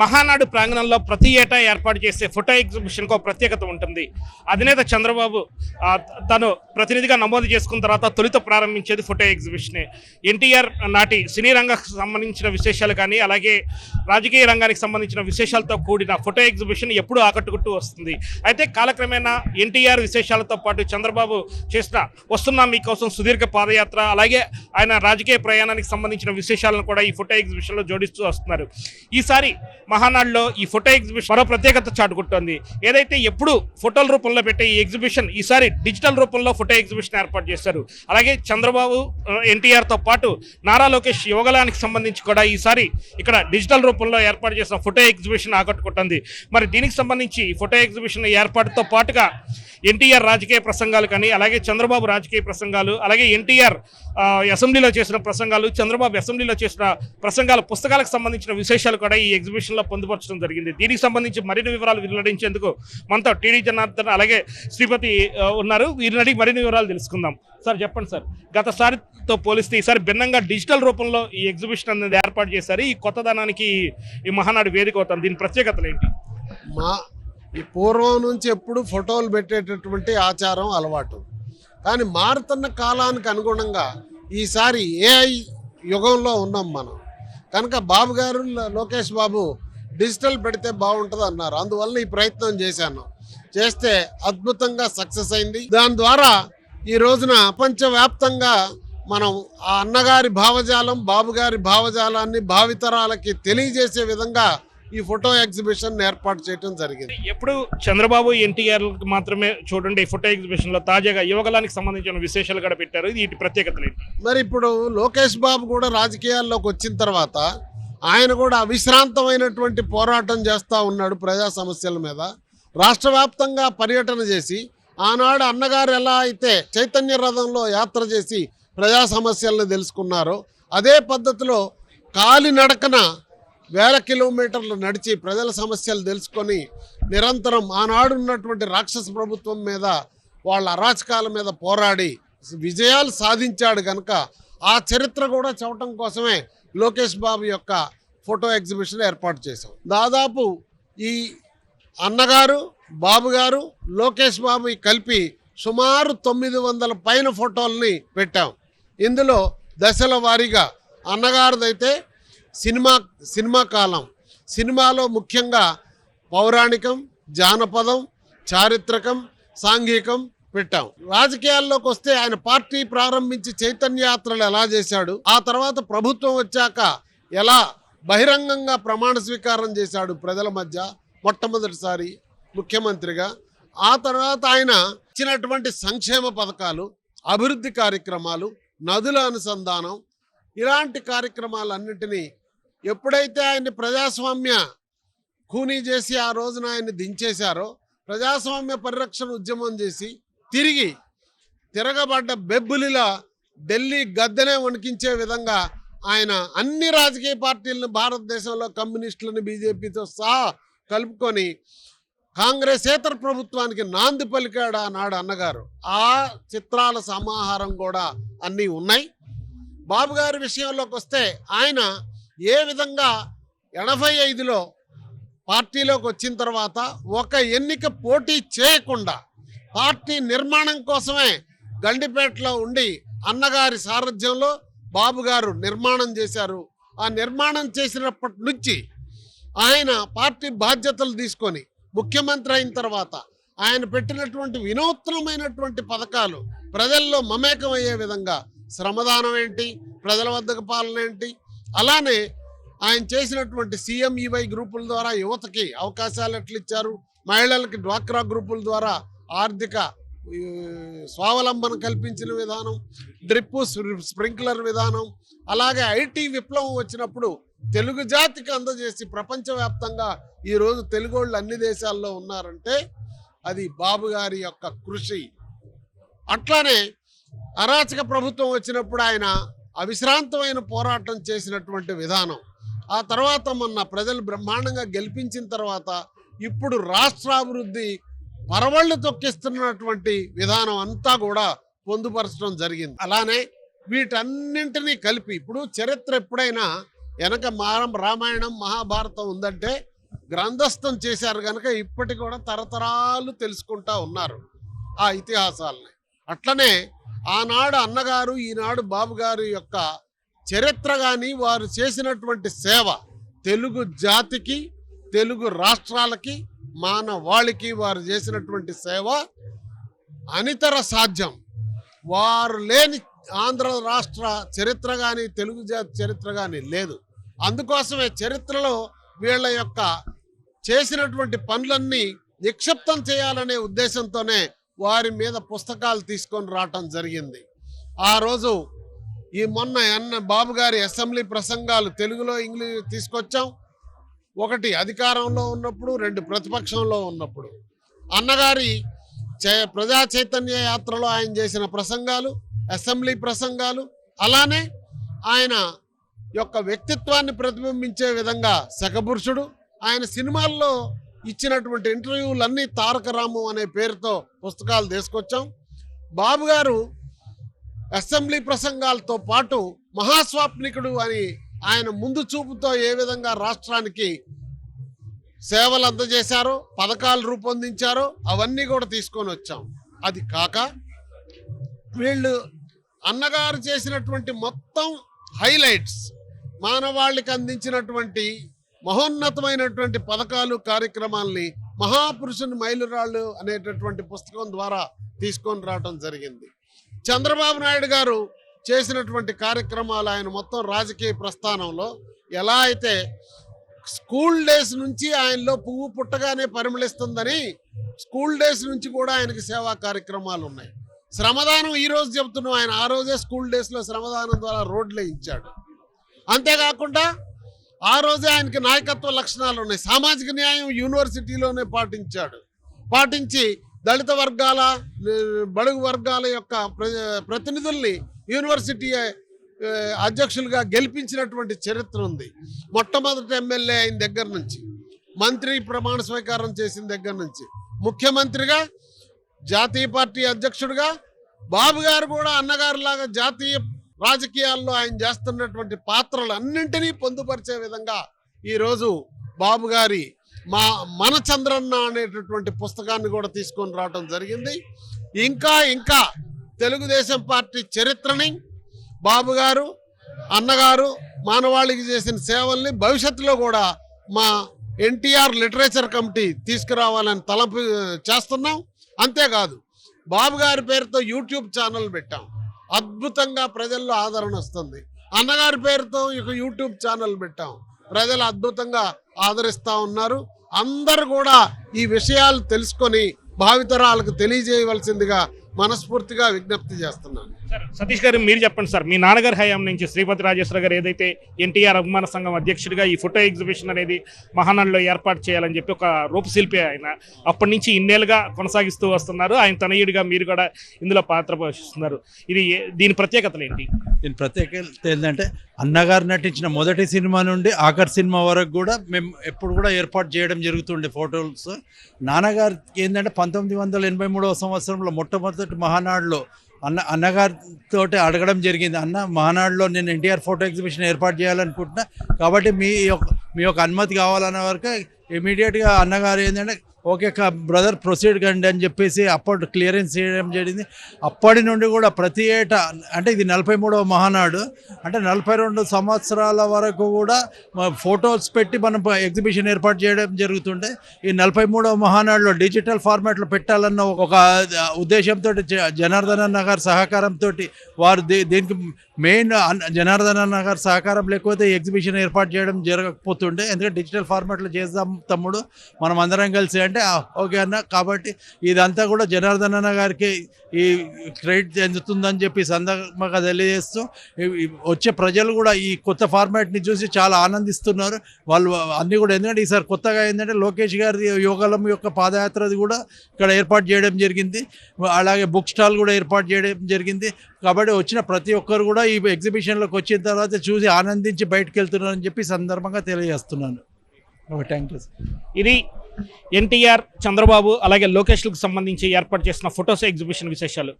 మహానాడు ప్రాంగణంలో ప్రతి ఏటా ఏర్పాటు చేసే ఫోటో ఎగ్జిబిషన్కు ఒక ప్రత్యేకత ఉంటుంది. అధినేత చంద్రబాబు తను ప్రతినిధిగా నమోదు చేసుకున్న తర్వాత తొలుత ప్రారంభించేది ఫోటో ఎగ్జిబిషనే. ఎన్టీఆర్ నాటి సినీ రంగకు సంబంధించిన విశేషాలు కానీ అలాగే రాజకీయ రంగానికి సంబంధించిన విశేషాలతో కూడిన ఫోటో ఎగ్జిబిషన్ ఎప్పుడూ ఆకట్టుకుంటూ వస్తుంది. అయితే కాలక్రమేణా ఎన్టీఆర్ విశేషాలతో పాటు చంద్రబాబు చేసిన వస్తున్నా మీకోసం సుదీర్ఘ పాదయాత్ర అలాగే ఆయన రాజకీయ ప్రయాణానికి సంబంధించిన విశేషాలను కూడా ఈ ఫోటో ఎగ్జిబిషన్లో జోడిస్తూ వస్తున్నారు. ఈసారి మహానాడులో ఈ ఫోటో ఎగ్జిబిషన్ మరో ప్రత్యేకత చాటుకుంటోంది. ఏదైతే ఎప్పుడు ఫోటోల రూపంలో పెట్టే ఈ ఎగ్జిబిషన్ ఈసారి డిజిటల్ రూపంలో ఫోటో ఎగ్జిబిషన్ ఏర్పాటు చేశారు. అలాగే చంద్రబాబు ఎన్టీఆర్తో పాటు నారా లోకేష్ యోగలానికి సంబంధించి కూడా ఈసారి ఇక్కడ డిజిటల్ రూపంలో ఏర్పాటు చేసిన ఫోటో ఎగ్జిబిషన్ ఆకట్టుకుంటుంది. మరి దీనికి సంబంధించి ఈ ఫోటో ఎగ్జిబిషన్ ఏర్పాటుతో పాటుగా ఎన్టీఆర్ రాజకీయ ప్రసంగాలు కానీ అలాగే చంద్రబాబు రాజకీయ ప్రసంగాలు అలాగే ఎన్టీఆర్ అసెంబ్లీలో చేసిన ప్రసంగాలు చంద్రబాబు అసెంబ్లీలో చేసిన ప్రసంగాలు పుస్తకాలకు సంబంధించిన విశేషాలు కూడా ఈ ఎగ్జిబిషన్ ఎగ్జిబిషన్లో పొందుపరచడం జరిగింది. దీనికి సంబంధించి మరిన్ని వివరాలు వెల్లడించేందుకు మనతో టీడీ జనార్దన్ అలాగే శ్రీపతి ఉన్నారు. వీరిని అడిగి మరిన్ని వివరాలు తెలుసుకుందాం. సార్ చెప్పండి సార్. గతసారితో పోలిస్తే ఈసారి భిన్నంగా డిజిటల్ రూపంలో ఈ ఎగ్జిబిషన్ అనేది ఏర్పాటు చేశారు. ఈ కొత్తదనానికి ఈ మహానాడు వేదిక అవుతాం దీని ప్రత్యేకతలు ఏంటి? మా ఈ పూర్వం నుంచి ఎప్పుడు ఫోటోలు పెట్టేటటువంటి ఆచారం అలవాటు. కానీ మారుతున్న కాలానికి అనుగుణంగా ఈసారి ఏఐ యుగంలో ఉన్నాం మనం. కనుక బాబు గారు లోకేష్ బాబు డిజిటల్ పెడితే బాగుంటుంది అన్నారు. అందువల్ల ఈ ప్రయత్నం చేశాను. చేస్తే అద్భుతంగా సక్సెస్ అయింది. దాని ద్వారా ఈ రోజున ప్రపంచవ్యాప్తంగా మనం ఆ అన్నగారి భావజాలం బాబు గారి భావజాలాన్ని భావితరాలకి తెలియజేసే విధంగా ఈ ఫోటో ఎగ్జిబిషన్ ఏర్పాటు చేయడం జరిగింది. ఎప్పుడు చంద్రబాబు ఎన్టీఆర్ మాత్రమే చూడండి ఈ ఫోటో ఎగ్జిబిషన్లో తాజాగా యువగలానికి సంబంధించిన విశేషాలు కూడా పెట్టారు? వీటి ప్రత్యేకతలు ఏంటి? మరి ఇప్పుడు లోకేష్ బాబు కూడా రాజకీయాల్లోకి వచ్చిన తర్వాత ఆయన కూడా అవిశ్రాంతమైనటువంటి పోరాటం చేస్తూ ఉన్నాడు ప్రజా సమస్యల మీద. రాష్ట్ర వ్యాప్తంగా పర్యటన చేసి ఆనాడు అన్నగారు ఎలా అయితే చైతన్య రథంలో యాత్ర చేసి ప్రజా సమస్యలను తెలుసుకున్నారో అదే పద్ధతిలో కాలినడకన వేల కిలోమీటర్లు నడిచి ప్రజల సమస్యలు తెలుసుకొని నిరంతరం ఆనాడు ఉన్నటువంటి రాక్షస ప్రభుత్వం మీద వాళ్ళ అరాచకాల మీద పోరాడి విజయాలు సాధించాడు కనుక ఆ చరిత్ర కూడా చవటం కోసమే లోకేష్ బాబు యొక్క ఫోటో ఎగ్జిబిషన్ ఏర్పాటు చేశాం. దాదాపు ఈ అన్నగారు బాబు గారు లోకేష్ బాబు కలిపి సుమారు తొమ్మిది వందల పైన ఫోటోల్ని పెట్టాం. ఇందులో దశల వారీగా అన్నగారిదైతే సినిమా సినిమా కాలం. సినిమాలో ముఖ్యంగా పౌరాణికం జానపదం చారిత్రకం సాంఘికం పెట్టాం రాజకీయాల్లోకి వస్తే ఆయన పార్టీ ప్రారంభించి చైతన్యయాత్రలు ఎలా చేశాడు? ఆ తర్వాత ప్రభుత్వం వచ్చాక ఎలా బహిరంగంగా ప్రమాణ స్వీకారం చేశాడు ప్రజల మధ్య మొట్టమొదటిసారి ముఖ్యమంత్రిగా? ఆ తర్వాత ఆయన ఇచ్చినటువంటి సంక్షేమ పథకాలు అభివృద్ధి కార్యక్రమాలు నదుల అనుసంధానం ఇలాంటి కార్యక్రమాలన్నింటినీ ఎప్పుడైతే ఆయన్ని ప్రజాస్వామ్య కూనీ చేసి ఆ రోజున ఆయన్ని దించేశారో ప్రజాస్వామ్య పరిరక్షణ ఉద్యమం చేసి తిరిగి తిరగబడ్డ బెబ్బులిలా ఢిల్లీ గద్దెనే వణికించే విధంగా ఆయన అన్ని రాజకీయ పార్టీలను భారతదేశంలో కమ్యూనిస్టులను బీజేపీతో సహా కలుపుకొని కాంగ్రెసేతర ప్రభుత్వానికి నాంది పలికాడు ఆనాడు అన్నగారు. ఆ చిత్రాల సమాహారం కూడా అన్నీ ఉన్నాయి. బాబు గారి విషయంలోకి వస్తే ఆయన ఏ విధంగా ఎనభై ఐదులో పార్టీలోకి వచ్చిన తర్వాత ఒక ఎన్నిక పోటీ చేయకుండా పార్టీ నిర్మాణం కోసమే గండిపేటలో ఉండి అన్నగారి సారథ్యంలో బాబు గారు నిర్మాణం చేశారు. ఆ నిర్మాణం చేసినప్పటి నుంచి ఆయన పార్టీ బాధ్యతలు తీసుకొని ముఖ్యమంత్రి అయిన తర్వాత ఆయన పెట్టినటువంటి వినూత్నమైనటువంటి పథకాలు ప్రజల్లో మమేకమయ్యే విధంగా శ్రమదానం ఏంటి ప్రజల వద్దకు పాలన ఏంటి అలానే ఆయన చేసినటువంటి సీఎంఈవై గ్రూపుల ద్వారా యువతకి అవకాశాలు ఎట్లా ఇచ్చారు మహిళలకి డ్వాక్రా గ్రూపుల ద్వారా ఆర్థిక స్వావలంబన కల్పించిన విధానం డ్రిప్ స్ప్రింక్లర్ విధానం అలాగే ఐటీ విప్లవం వచ్చినప్పుడు తెలుగు జాతికి అందజేసి ప్రపంచవ్యాప్తంగా ఈరోజు తెలుగు వాళ్ళు అన్ని దేశాల్లో ఉన్నారంటే అది బాబు గారి యొక్క కృషి. అట్లానే అరాచక ప్రభుత్వం వచ్చినప్పుడు ఆయన అవిశ్రాంతమైన పోరాటం చేసినటువంటి విధానం. ఆ తర్వాత మొన్న ప్రజలు బ్రహ్మాండంగా గెలిపించిన తర్వాత ఇప్పుడు రాష్ట్రాభివృద్ధి పరవళ్ళు తొక్కిస్తున్నటువంటి విధానం అంతా కూడా పొందుపరచడం జరిగింది. అలానే వీటన్నింటినీ కలిపి ఇప్పుడు చరిత్ర ఎప్పుడైనా వెనక మారం రామాయణం మహాభారతం ఉందంటే గ్రంథస్థం చేశారు కనుక ఇప్పటికి కూడా తరతరాలు తెలుసుకుంటా ఉన్నారు ఆ ఇతిహాసాలని. అట్లనే ఆనాడు అన్నగారు ఈనాడు బాబు గారు యొక్క చరిత్ర కానీ వారు చేసినటువంటి సేవ తెలుగు జాతికి తెలుగు రాష్ట్రాలకి మానవాళికి వారు చేసినటువంటి సేవ అనితర సాధ్యం. వారు లేని ఆంధ్ర రాష్ట్ర చరిత్ర కానీ తెలుగు జాతి చరిత్ర కానీ లేదు. అందుకోసమే చరిత్రలో వీళ్ళ యొక్క చేసినటువంటి పనులన్నీ నిక్షిప్తం చేయాలనే ఉద్దేశంతోనే వారి మీద పుస్తకాలు తీసుకొని రావటం జరిగింది. ఆ రోజు ఈ మొన్న ఎన్న బాబు గారి అసెంబ్లీ ప్రసంగాలు తెలుగులో ఇంగ్లీష్ తీసుకొచ్చాం. ఒకటి అధికారంలో ఉన్నప్పుడు రెండు ప్రతిపక్షంలో ఉన్నప్పుడు. అన్నగారి ప్రజా చైతన్య యాత్రలో ఆయన చేసిన ప్రసంగాలు అసెంబ్లీ ప్రసంగాలు అలానే ఆయన యొక్క వ్యక్తిత్వాన్ని ప్రతిబింబించే విధంగా శకపురుషుడు ఆయన సినిమాల్లో ఇచ్చినటువంటి ఇంటర్వ్యూలన్నీ తారక రాము అనే పేరుతో పుస్తకాలు తీసుకొచ్చాం. బాబు గారు అసెంబ్లీ ప్రసంగాలతో పాటు మహాస్వాప్నికుడు అని ఆయన ముందు చూపుతో ఏ విధంగా రాష్ట్రానికి సేవలు అందజేశారో పథకాలు రూపొందించారో అవన్నీ కూడా తీసుకొని వచ్చాం. అది కాక వీళ్ళు అన్నగారు చేసినటువంటి మొత్తం హైలైట్స్ మానవాళికి అందించినటువంటి మహోన్నతమైనటువంటి పథకాలు కార్యక్రమాల్ని మహాపురుషుని మైలురాళ్ళు అనేటటువంటి పుస్తకం ద్వారా తీసుకొని రావడం జరిగింది. చంద్రబాబు నాయుడు గారు చేసినటువంటి కార్యక్రమాలు ఆయన మొత్తం రాజకీయ ప్రస్థానంలో ఎలా అయితే స్కూల్ డేస్ నుంచి ఆయనలో పువ్వు పుట్టగానే పరిమళిస్తుందని స్కూల్ డేస్ నుంచి కూడా ఆయనకి సేవా కార్యక్రమాలు ఉన్నాయి. శ్రమదానం ఈ రోజు చెబుతున్నాం. ఆయన ఆ రోజే స్కూల్ డేస్లో శ్రమదానం ద్వారా రోడ్లు ఇచ్చాడు అంతేకాకుండా ఆ రోజే ఆయనకి నాయకత్వ లక్షణాలు ఉన్నాయి. సామాజిక న్యాయం యూనివర్సిటీలోనే పాటించాడు. పాటించి దళిత వర్గాల బడుగు వర్గాల యొక్క ప్ర- ప్రతినిధుల్ని యూనివర్సిటీ అధ్యక్షులుగా గెలిపించినటువంటి చరిత్ర ఉంది. మొట్టమొదటి ఎమ్మెల్యే అయిన దగ్గర నుంచి మంత్రి ప్రమాణ స్వీకారం చేసిన దగ్గర నుంచి ముఖ్యమంత్రిగా జాతీయ పార్టీ అధ్యక్షుడిగా బాబు గారు కూడా అన్నగారులాగా జాతీయ రాజకీయాల్లో ఆయన చేస్తున్నటువంటి పాత్రలు అన్నింటినీ పొందుపరిచే విధంగా ఈరోజు బాబు గారి మా మన చంద్రన్న అనేటటువంటి పుస్తకాన్ని కూడా తీసుకొని రావడం జరిగింది. ఇంకా ఇంకా తెలుగుదేశం పార్టీ చరిత్రని బాబు గారు అన్నగారు మానవాళికి చేసిన సేవల్ని భవిష్యత్తులో కూడా మా ఎన్టీఆర్ లిటరేచర్ కమిటీ తీసుకురావాలని తలపు చేస్తున్నాం. అంతేకాదు బాబు గారి పేరుతో యూట్యూబ్ ఛానల్ పెట్టాం. అద్భుతంగా ప్రజల్లో ఆదరణ వస్తుంది. అన్నగారి పేరుతో ఇక యూట్యూబ్ ఛానల్ పెట్టాం. ప్రజలు అద్భుతంగా ఆదరిస్తూ ఉన్నారు. అందరూ కూడా ఈ విషయాలు తెలుసుకొని భావితరాలకు తెలియజేయవలసిందిగా మనస్ఫూర్తిగా విజ్ఞప్తి చేస్తున్నాను. సార్ సతీష్ గారు మీరు చెప్పండి సార్. మీ నాన్నగారి హయాం నుంచి శ్రీపతి రాజేశ్వర గారు ఏదైతే ఎన్టీఆర్ అభిమాన సంఘం అధ్యక్షుడిగా ఈ ఫోటో ఎగ్జిబిషన్ అనేది మహానాడులో ఏర్పాటు చేయాలని చెప్పి ఒక రూపశిల్పి ఆయన అప్పటి నుంచి ఇన్నేళ్ళుగా కొనసాగిస్తూ వస్తున్నారు. ఆయన తనయుడిగా మీరు కూడా ఇందులో పాత్ర పోషిస్తున్నారు. ఇది దీని ప్రత్యేకతలు ఏంటి? దీని ప్రత్యేకత ఏంటంటే అన్నగారు నటించిన మొదటి సినిమా నుండి ఆఖరి సినిమా వరకు కూడా మేము ఎప్పుడు కూడా ఏర్పాటు చేయడం జరుగుతుండే ఫోటోస్. నాన్నగారికి ఏంటంటే పంతొమ్మిది వందల ఎనభై మూడవ సంవత్సరంలో మొట్టమొదటి మహానాడులో అన్న అన్నగారితో అడగడం జరిగింది. అన్న మహానాడులో నేను ఎన్టీఆర్ ఫోటో ఎగ్జిబిషన్ ఏర్పాటు చేయాలనుకుంటున్నా. కాబట్టి మీ యొక్క మీ యొక్క అనుమతి కావాలన్న వరకు ఇమీడియట్గా అన్నగారు ఏంటంటే ఓకే బ్రదర్ ప్రొసీడ్ కండి అని చెప్పేసి అప్పటి క్లియరెన్స్ చేయడం జరిగింది. అప్పటి నుండి కూడా ప్రతి ఏటా అంటే ఇది నలభై మూడవ మహానాడు. అంటే నలభై రెండు సంవత్సరాల వరకు కూడా ఫొటోస్ పెట్టి మనం ఎగ్జిబిషన్ ఏర్పాటు చేయడం జరుగుతుండే ఈ నలభై మూడవ మహానాడులో డిజిటల్ ఫార్మాట్లో పెట్టాలన్న ఒక ఉద్దేశంతో జనార్దన నగర్ సహకారంతో వారు దీ- దీనికి మెయిన్ జనార్దన నగర్ సహకారం లేకపోతే ఎగ్జిబిషన్ ఏర్పాటు చేయడం జరగకపోతుండే. ఎందుకంటే డిజిటల్ ఫార్మాట్లో చేద్దాం తమ్ముడు. మనం అందరం కలిసి అంటే అంటే ఓకే అన్న. కాబట్టి ఇదంతా కూడా జనార్దన్ అన్న గారికి ఈ క్రెడిట్ చెందుతుందని చెప్పి సందర్భంగా తెలియజేస్తూ వచ్చే ప్రజలు కూడా ఈ కొత్త ఫార్మాట్ని చూసి చాలా ఆనందిస్తున్నారు. వాళ్ళు అన్నీ కూడా ఎందుకంటే ఈసారి కొత్తగా ఏంటంటే లోకేష్ గారి యోగలం యొక్క పాదయాత్రది కూడా ఇక్కడ ఏర్పాటు చేయడం జరిగింది. అలాగే బుక్ స్టాల్ కూడా ఏర్పాటు చేయడం జరిగింది. కాబట్టి వచ్చిన ప్రతి ఒక్కరు కూడా ఈ ఎగ్జిబిషన్లోకి వచ్చిన తర్వాత చూసి ఆనందించి బయటకు వెళ్తున్నారని చెప్పి సందర్భంగా తెలియజేస్తున్నాను. Okay thank you. ఇది ఎన్టీఆర్ చంద్రబాబు అలాగే లోకేష్లకు సంబంధించి ఏర్పాటు చేసిన ఫొటోస్ ఎగ్జిబిషన్ విశేషాలు.